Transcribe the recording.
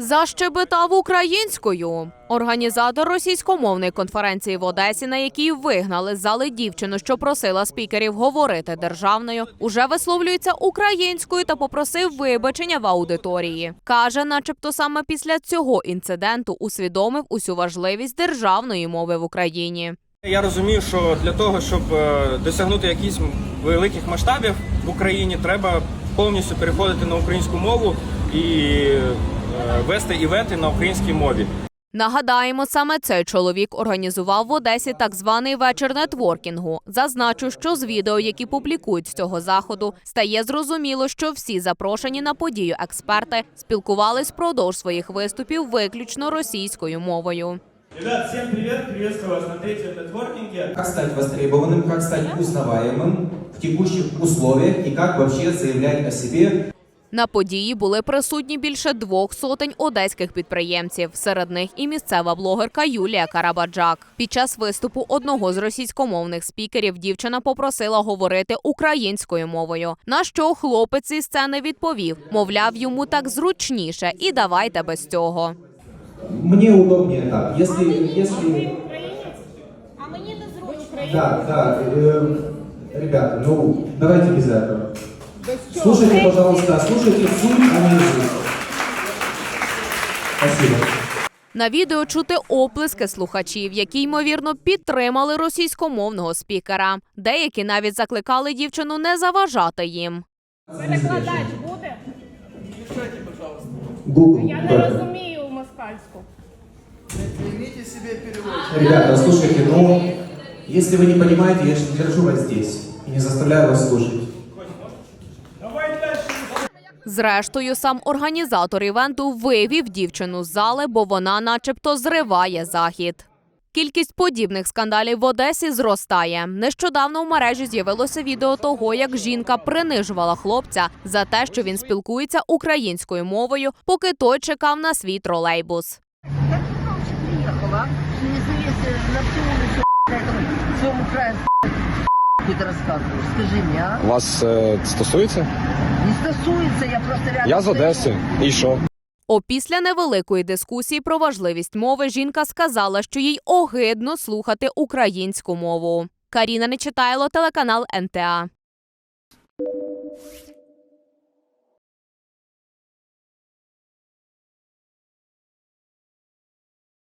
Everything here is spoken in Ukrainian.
Защебетав українською. Організатор російськомовної конференції в Одесі, на якій вигнали з зали дівчину, що просила спікерів говорити державною, уже висловлюється українською та попросив вибачення в аудиторії. каже, начебто саме після цього інциденту усвідомив усю важливість державної мови в Україні. Я розумію, що для того, щоб е, досягнути якихось великих масштабів в Україні, треба повністю переходити на українську мову і е, вести івенти на українській мові. Нагадаємо, саме цей чоловік організував в Одесі так званий вечір нетворкінгу. Зазначу, що з відео, які публікують з цього заходу, стає зрозуміло, що всі запрошені на подію експерти спілкувались впродовж своїх виступів виключно російською мовою. Ребят, всем привет! Приветствую вас на третьем нетворкинге. Как стать востребованным, как стать узнаваемым в текущих условиях и как вообще заявлять о себе На події були присутні більше двох сотень одеських підприємців. Серед них і місцева блогерка Юлія Карабаджак. Під час виступу одного з російськомовних спікерів дівчина попросила говорити українською мовою. На що хлопець із сцени відповів: мовляв, йому так зручніше, і давайте без цього. Мне удобнее так. Если, если... А мені не зручно. Да, да, э, ребята, ну, давайте без этого. Слушайте, пожалуйста, слушайте суть, а не язык. Спасибо. На відео чути оплески слухачів, які ймовірно підтримали російськомовного спікера. Деякі навіть закликали дівчину не заважати їм. Перекладач буде? Google. Я не розумію москальську. Ребята, слушайте, ну, если вы не понимаете, я же не держу вас здесь и не заставляю вас слушать. Зрештою, сам організатор івенту вивів дівчину з зали, бо вона, начебто, зриває захід. Кількість подібних скандалів в Одесі зростає. Нещодавно в мережі з'явилося відео того, як жінка принижувала хлопця за те, що він спілкується українською мовою, поки той чекав на свій тролейбус. Я только что не на этому краю какой-то рассказываешь. Скажи мне, а? Вас е, стосується? Не стосуется, я просто рядом Я з стою. Одеси. І що? Опісля невеликої дискусії про важливість мови жінка сказала, що їй огидно слухати українську мову. Каріна Нечитайло, телеканал НТА.